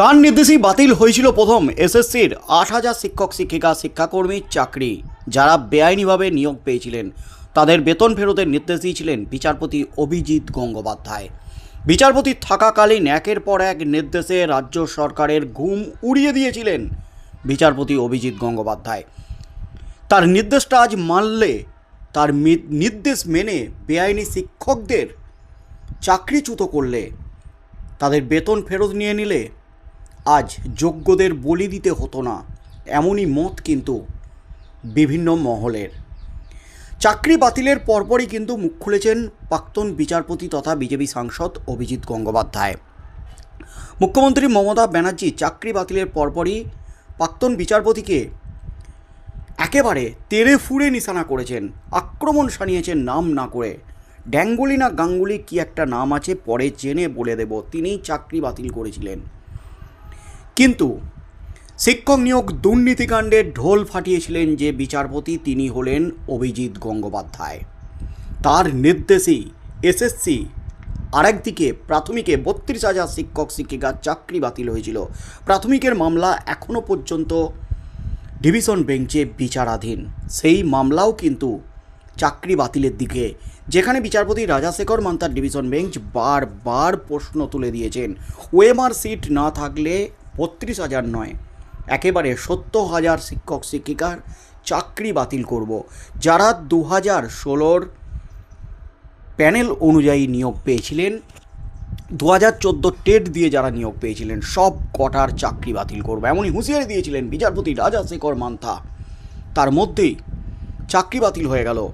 তার নির্দেশেই বাতিল হয়েছিল প্রথম এসএসসির আট হাজার শিক্ষক, শিক্ষিকা শিক্ষাকর্মীর চাকরি যারা বেআইনিভাবে নিয়োগ পেয়েছিলেন। তাদের বেতন ফেরতের নির্দেশ দিয়েছিলেন বিচারপতি অভিজিৎ গঙ্গোপাধ্যায়। বিচারপতি থাকাকালীন একের পর এক নির্দেশে রাজ্য সরকারের ঘুম উড়িয়ে দিয়েছিলেন বিচারপতি অভিজিৎ গঙ্গোপাধ্যায়। তার নির্দেশটা আজ মানলে, তার নির্দেশ মেনে বেআইনি শিক্ষকদের চাকরিচ্যুত করলে, তাদের বেতন ফেরত নিয়ে নিলে আজ যোগ্যদের বলি দিতে হতো না, এমনই মত কিন্তু বিভিন্ন মহলের। চাকরি বাতিলের পরপরই কিন্তু মুখ খুলেছেন প্রাক্তন বিচারপতি তথা বিজেপি সাংসদ অভিজিৎ গঙ্গোপাধ্যায়। মুখ্যমন্ত্রী মমতা ব্যানার্জি চাকরি বাতিলের পরপরই প্রাক্তন বিচারপতিকে একেবারে তেড়ে ফুড়ে নিশানা করেছেন, আক্রমণ সানিয়েছেন নাম না করে। ড্যাঙ্গুলি না গাঙ্গুলি কি একটা নাম আছে পরে জেনে বলে দেব, তিনিই চাকরি বাতিল করেছিলেন। কিন্তু শিক্ষক নিয়োগ দুর্নীতিকাণ্ডে ঢোল ফাটিয়েছিলেন যে বিচারপতি, তিনি হলেন অভিজিৎ গঙ্গোপাধ্যায়। তার নির্দেশেই এসএসসি আরেকদিকে প্রাথমিকে বত্রিশ হাজার শিক্ষক শিক্ষিকার চাকরি বাতিল হয়েছিল। প্রাথমিকের মামলা এখনও পর্যন্ত ডিভিশন বেঞ্চে বিচারাধীন। সেই মামলাও কিন্তু চাকরি বাতিলের দিকে, যেখানে বিচারপতি রাজাশেখর মান্তার ডিভিশন বেঞ্চ বারবার প্রশ্ন তুলে দিয়েছেন। ওএমআর সিট না থাকলে বত্রিশ হাজার নয়। একেবারে সত্তর হাজার শিক্ষক, শিক্ষিকার চাকরি বাতিল করব। যারা দু হাজার ষোলোর প্যানেল অনুযায়ী নিয়োগ পেয়েছিলেন দু হাজার চোদ্দ টেট দিয়ে যারা নিয়োগ পেয়েছিলেন, সব কটার চাকরি বাতিল করব। এমনই হুঁশিয়ারি দিয়েছিলেন বিচারপতি রাজা শেখর মান্থা। তার মধ্যেই চাকরি বাতিল হয়ে গেল।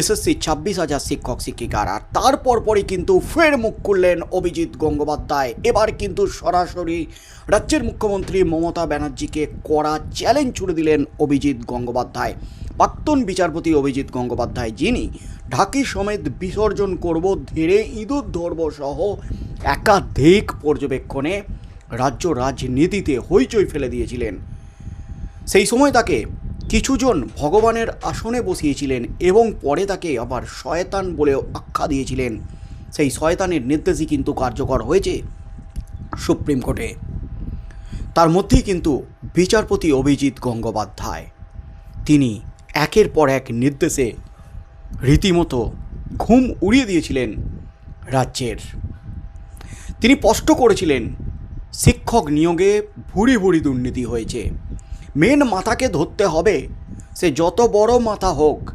এসএসসি ছাব্বিশ হাজার শিক্ষক শিক্ষিকার। আর তারপর পরই কিন্তু ফের মুখ খুললেন অভিজিৎ গঙ্গোপাধ্যায়। এবার কিন্তু সরাসরি রাজ্যের মুখ্যমন্ত্রী মমতা ব্যানার্জিকে কড়া চ্যালেঞ্জ ছুড়ে দিলেন অভিজিৎ গঙ্গোপাধ্যায়। প্রাক্তন বিচারপতি অভিজিৎ গঙ্গোপাধ্যায় যিনি, ঢাকি সমেত বিসর্জন করব ধীরে ইঁদুর ধরব সহ একাধিক পর্যবেক্ষণে রাজ্য রাজনীতিতে হইচই ফেলে দিয়েছিলেন। সেই সময় তাকে কিছুজন ভগবানের আসনে বসিয়েছিলেন এবং পরে তাকে আবার শয়তান বলেও আখ্যা দিয়েছিলেন। সেই শয়তানের নির্দেশই কিন্তু কার্যকর হয়েছে সুপ্রিম কোর্টে। তার মধ্যেই কিন্তু বিচারপতি অভিজিৎ গঙ্গোপাধ্যায়। তিনি একের পর এক নির্দেশে রীতিমতো ঘুম উড়িয়ে দিয়েছিলেন রাজ্যের। তিনি স্পষ্ট করেছিলেন, শিক্ষক নিয়োগে ভুরি ভুরি দুর্নীতি হয়েছে। মেন মাথাকে ধরতে হবে। সে যত বড় মাথা হোক,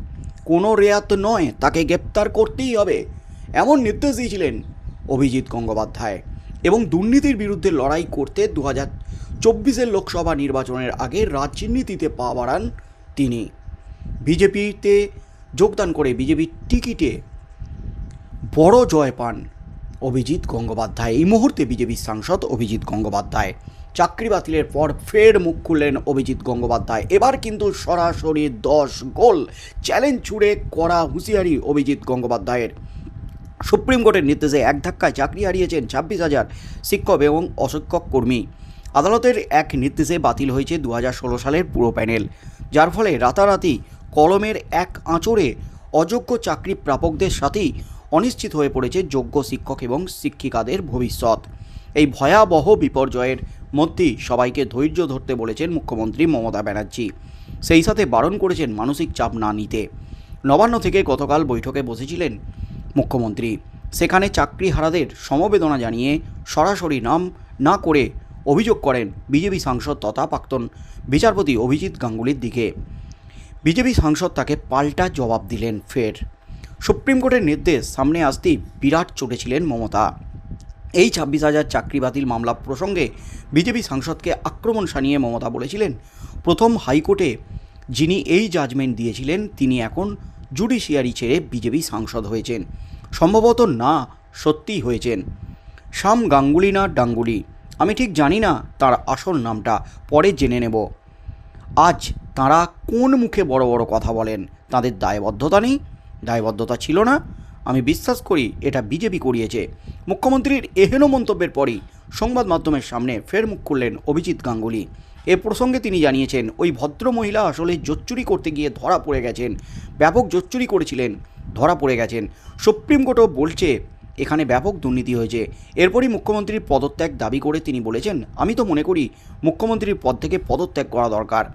কোনো রেয়াত নয়, তাকে গ্রেপ্তার করতেই হবে, এমন নির্দেশ দিয়েছিলেন অভিজিৎ গঙ্গোপাধ্যায়। এবং দুর্নীতির বিরুদ্ধে লড়াই করতে দু হাজার চব্বিশের লোকসভা নির্বাচনের আগে রাজনীতিতে পা বাড়ান তিনি। বিজেপিতে যোগদান করে বিজেপির টিকিটে বড় জয় পান অভিজিৎ গঙ্গোপাধ্যায়। এই মুহূর্তে বিজেপির সাংসদ অভিজিৎ গঙ্গোপাধ্যায়। চাকরি বাতিলের পর ফের মুখ খুললেন অভিজিৎ গঙ্গোপাধ্যায়। এবার কিন্তু সরাসরি দশ গোল চ্যালেঞ্জ ছুড়ে করা হুঁশিয়ারি অভিজিৎ গঙ্গোপাধ্যায়ের। সুপ্রিম কোর্টের নির্দেশে এক ধাক্কায় চাকরি হারিয়েছেন ছাব্বিশ হাজার শিক্ষক এবং অশিক্ষক কর্মী। আদালতের এক নির্দেশে বাতিল হয়েছে দু সালের পুরো প্যানেল, যার ফলে রাতারাতি কলমের এক আঁচড়ে অযোগ্য চাকরি প্রাপকদের সাথেই অনিশ্চিত হয়ে পড়েছে যোগ্য শিক্ষক এবং শিক্ষিকাদের ভবিষ্যৎ। এই ভয়াবহ বিপর্যয়ের মধ্যেই সবাইকে ধৈর্য ধরতে বলেছেন মুখ্যমন্ত্রী মমতা ব্যানার্জি। সেই সাথে বারণ করেছেন মানসিক চাপ না নিতে। নবান্ন থেকে গতকাল বৈঠকে বসেছিলেন মুখ্যমন্ত্রী। সেখানে চাকরিহারাদের সমবেদনা জানিয়ে সরাসরি নাম না করে অভিযোগ করেন বিজেপি সাংসদ তথা প্রাক্তন বিচারপতি অভিজিৎ গাঙ্গুলির দিকে। বিজেপি সাংসদ তাকে পাল্টা জবাব দিলেন ফের। সুপ্রিম কোর্টের নির্দেশ সামনে আসতেই বিরাট চটেছিলেন মমতা। এই ছাব্বিশ হাজার চাকরি বাতিল মামলা প্রসঙ্গে বিজেপি সাংসদকে আক্রমণ সানিয়ে মমতা বলেছিলেন। প্রথম হাইকোর্টে যিনি এই জাজমেন্ট দিয়েছিলেন, তিনি এখন জুডিশিয়ারি ছেড়ে বিজেপি সাংসদ হয়েছেন। সম্ভবত না, সত্যিই হয়েছেন। শাম গাঙ্গুলি না ডাঙ্গুলি, আমি ঠিক জানি না তার আসল নামটা, পরে জেনে নেব। আজ তাঁরা কোন মুখে বড় বড় কথা বলেন, তাদের দায়বদ্ধতা নেই? দায়বদ্ধতা ছিল না আমি বিশ্বাস করি এটা বিজেপি করিয়েছে। মুখ্যমন্ত্রীর এহেন মন্তব্যের পরই সংবাদ মাধ্যমের সামনে ফের মুখ খুললেন অভিজিৎ গাঙ্গুলি। এ প্রসঙ্গে তিনি জানিয়েছেন, ওই ভদ্র মহিলা আসলে জোচ্চুরি করতে গিয়ে ধরা পড়ে গেছেন। ব্যাপক জোচ্চুরি করেছিলেন, ধরা পড়ে গেছেন। সুপ্রিম কোর্টও বলছে, এখানে ব্যাপক দুর্নীতি হয়েছে। এরপরই মুখ্যমন্ত্রীর পদত্যাগ দাবি করে তিনি বলেছেন, আমি তো মনে করি, মুখ্যমন্ত্রীর পদ থেকে পদত্যাগ করা দরকার।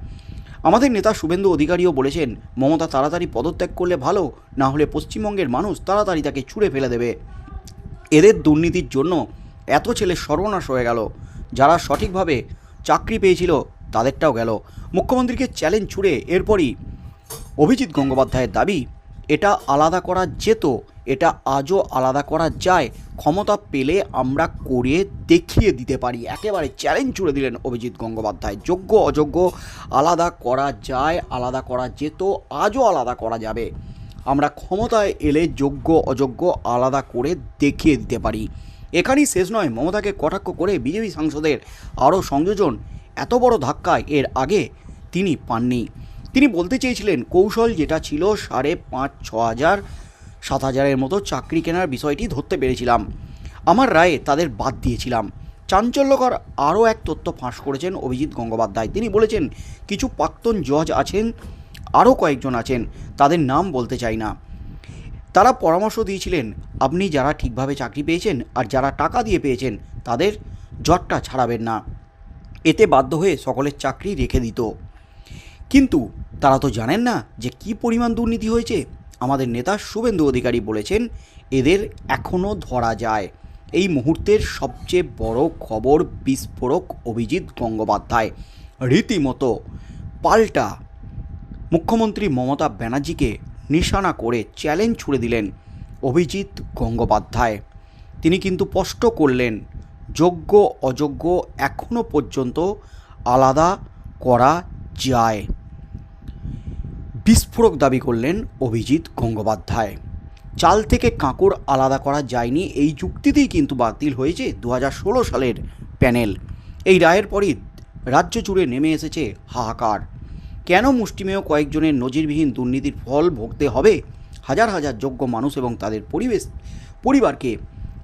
আমাদের নেতা শুভেন্দু অধিকারীও বলেছেন, মমতা তাড়াতাড়ি পদত্যাগ করলে ভালো, না হলে পশ্চিমবঙ্গের মানুষ তাড়াতাড়ি তাকে ছুঁড়ে ফেলে দেবে। এদের দুর্নীতির জন্য এত ছেলে সর্বনাশ হয়ে গেল। যারা সঠিকভাবে চাকরি পেয়েছিল, তাদেরটাও গেল। মুখ্যমন্ত্রীকে চ্যালেঞ্জ ছুড়ে এরপরই অভিজিৎ গঙ্গোপাধ্যায়ের দাবি, এটা আলাদা করা যেত, এটা আজও আলাদা করা যায় ক্ষমতা পেলে আমরা করে দেখিয়ে দিতে পারি। একেবারে চ্যালেঞ্জ ছুড়ে দিলেন অভিজিৎ গঙ্গোপাধ্যায়। যোগ্য, অযোগ্য, আলাদা করা যায়, আলাদা করা যেত, আজও আলাদা করা যাবে। আমরা ক্ষমতায় এলে যোগ্য, অযোগ্য, আলাদা করে দেখিয়ে দিতে পারি। এখানেই শেষ নয়, মমতাকে কটাক্ষ করে বিজেপি সাংসদের আরও সংযোজন এত বড় ধাক্কায় এর আগে তিনি পাননি। তিনি বলতে চেয়েছিলেন, কৌশল যেটা ছিল সাড়ে পাঁচ, ছ হাজার সাত হাজারের মতো চাকরি কেনার বিষয়টি ধরতে পেরেছিলাম। আমার রায়ে তাদের বাদ দিয়েছিলাম। চাঞ্চল্যকর আরও এক তথ্য ফাঁস করেছেন অভিজিৎ গঙ্গোপাধ্যায়। তিনি বলেছেন, কিছু প্রাক্তন জজ আছেন, আরও কয়েকজন আছেন, তাদের নাম বলতে চাই না। তারা পরামর্শ দিয়েছিলেন, আপনি যারা ঠিকভাবে চাকরি পেয়েছেন আর যারা টাকা দিয়ে পেয়েছেন, তাদের জটটা ছাড়াবেন না। এতে বাধ্য হয়ে সকলের চাকরি রেখে দিত। কিন্তু তারা তো জানেন না যে কি পরিমাণ দুর্নীতি হয়েছে। আমাদের নেতা শুভেন্দু অধিকারী বলেছেন, এদের এখনও ধরা যায়। এই মুহূর্তের সবচেয়ে বড় খবর বিস্ফোরক অভিজিৎ গঙ্গোপাধ্যায়। রীতিমতো পাল্টা মুখ্যমন্ত্রী মমতা ব্যানার্জিকে নিশানা করে চ্যালেঞ্জ ছুড়ে দিলেন অভিজিৎ গঙ্গোপাধ্যায়। তিনি কিন্তু স্পষ্ট করলেন, যোগ্য, অযোগ্য এখনও পর্যন্ত আলাদা করা যায়। বিস্ফোরক দাবি করলেন অভিজিৎ গঙ্গোপাধ্যায়। চাল থেকে কাঁকড় আলাদা করা যায়নি, এই যুক্তিতেই কিন্তু বাতিল হয়েছে দু হাজার ষোলো সালের প্যানেল। এই রায়ের পরই রাজ্য জুড়ে নেমে এসেছে হাহাকার। কেন মুষ্টিমেয় কয়েকজনের নজিরবিহীন দুর্নীতির ফল ভোগতে হবে? হাজার হাজার যোগ্য মানুষ এবং তাদের পরিবেশ, পরিবারকে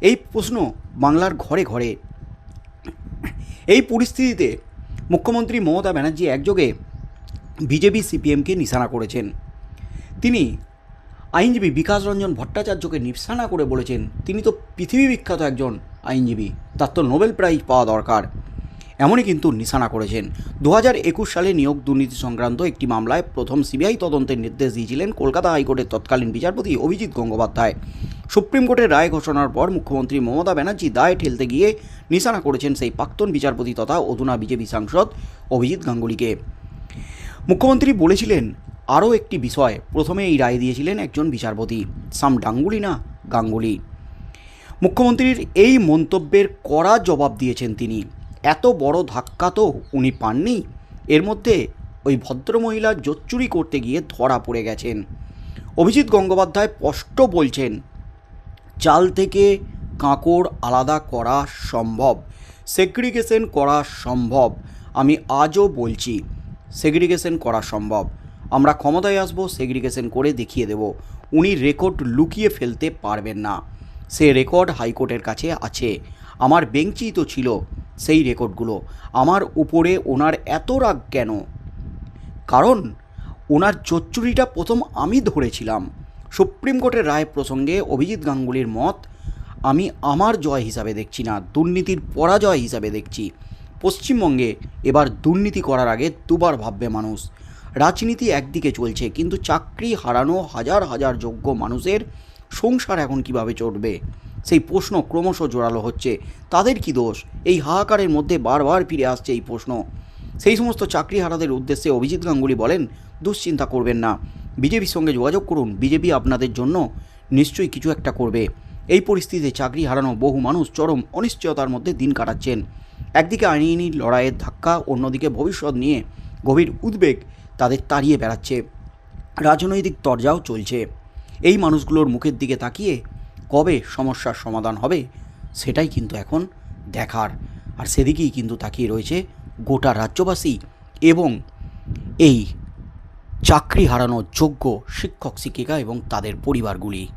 এই প্রশ্ন বাংলার ঘরে ঘরে। এই পরিস্থিতিতে মুখ্যমন্ত্রী মমতা ব্যানার্জি একযোগে বিজেপি সিপিএমকে নিশানা করেছেন। তিনি আইনজীবী বিকাশ রঞ্জন ভট্টাচার্যকে নিশানা করে বলেছেন, তিনি তো পৃথিবী বিখ্যাত একজন আইনজীবী, তার তো নোবেল প্রাইজ পাওয়া দরকার। এমনই কিন্তু নিশানা করেছেন। দু হাজার একুশ সালে নিয়োগ দুর্নীতি সংক্রান্ত একটি মামলায় প্রথম সিবিআই তদন্তের নির্দেশ দিয়েছিলেন কলকাতা হাইকোর্টের তৎকালীন বিচারপতি অভিজিৎ গঙ্গোপাধ্যায়। সুপ্রিম কোর্টের রায় ঘোষণার পর মুখ্যমন্ত্রী মমতা ব্যানার্জি দায় ঠেলতে গিয়ে নিশানা করেছেন সেই প্রাক্তন বিচারপতি তথা অধুনা বিজেপি সাংসদ অভিজিৎ গাঙ্গুলিকে। মুখ্যমন্ত্রী বলেছিলেন, আরও একটি বিষয়। প্রথমে এই রায় দিয়েছিলেন একজন বিচারপতি, সাম ডাঙ্গুলি না গাঙ্গুলি। মুখ্যমন্ত্রীর এই মন্তব্যের কড়া জবাব দিয়েছেন তিনি। এত বড় ধাক্কা তো উনি পাননি। এর মধ্যে ওই ভদ্রমহিলা জোচ্চুরি করতে গিয়ে ধরা পড়ে গেছেন। অভিজিৎ গঙ্গোপাধ্যায় স্পষ্ট বলছেন, চাল থেকে কাঁকড় আলাদা করা সম্ভব। সেগ্রিগেশন করা সম্ভব। আমি আজও বলছি সেগ্রিগেশন করা সম্ভব। আমরা ক্ষমতায় আসব, সেগ্রিগেশন করে দেখিয়ে দেব। উনি রেকর্ড লুকিয়ে ফেলতে পারবেন না। সে রেকর্ড হাইকোর্টের কাছে আছে। আমার বেঞ্চই তো ছিল সেই রেকর্ডগুলো। আমার উপরে ওনার এত রাগ কেন? কারণ ওনার চচ্চুরিটা প্রথম আমি ধরেছিলাম। সুপ্রিম কোর্টের রায় প্রসঙ্গে অভিজিৎ গাঙ্গুলির মত, আমি আমার জয় হিসাবে দেখছি না, দুর্নীতির পরাজয় হিসাবে দেখছি। পশ্চিমবঙ্গে এবার দুর্নীতি করার আগে দুবার ভাববে মানুষ। রাজনীতি একদিকে চলছে, কিন্তু চাকরি হারানো হাজার হাজার যোগ্য মানুষের সংসার এখন কীভাবে চলবে সেই প্রশ্ন ক্রমশ জোরালো হচ্ছে। তাদের কি দোষ? এই হাহাকারের মধ্যে বারবার ফিরে আসছে এই প্রশ্ন। সেই সমস্ত চাকরি হারাদের উদ্দেশ্যে অভিজিৎ গাঙ্গুলি বলেন, দুশ্চিন্তা করবেন না। বিজেপির সঙ্গে যোগাযোগ করুন। বিজেপি আপনাদের জন্য নিশ্চয়ই কিছু একটা করবে। এই পরিস্থিতিতে চাকরি হারানো বহু মানুষ চরম অনিশ্চয়তার মধ্যে দিন কাটাচ্ছেন। একদিকে আইনি লড়াইয়ের ধাক্কা, অন্যদিকে ভবিষ্যৎ নিয়ে গভীর উদ্বেগ তাদের তাড়িয়ে বেড়াচ্ছে। রাজনৈতিক তরজাও চলছে। এই মানুষগুলোর মুখের দিকে তাকিয়ে কবে সমস্যার সমাধান হবে, সেটাই কিন্তু এখন দেখার। আর সেদিকেই কিন্তু তাকিয়ে রয়েছে গোটা রাজ্যবাসী এবং এই চাকরি হারানোর যোগ্য শিক্ষক, শিক্ষিকা এবং তাদের পরিবারগুলি।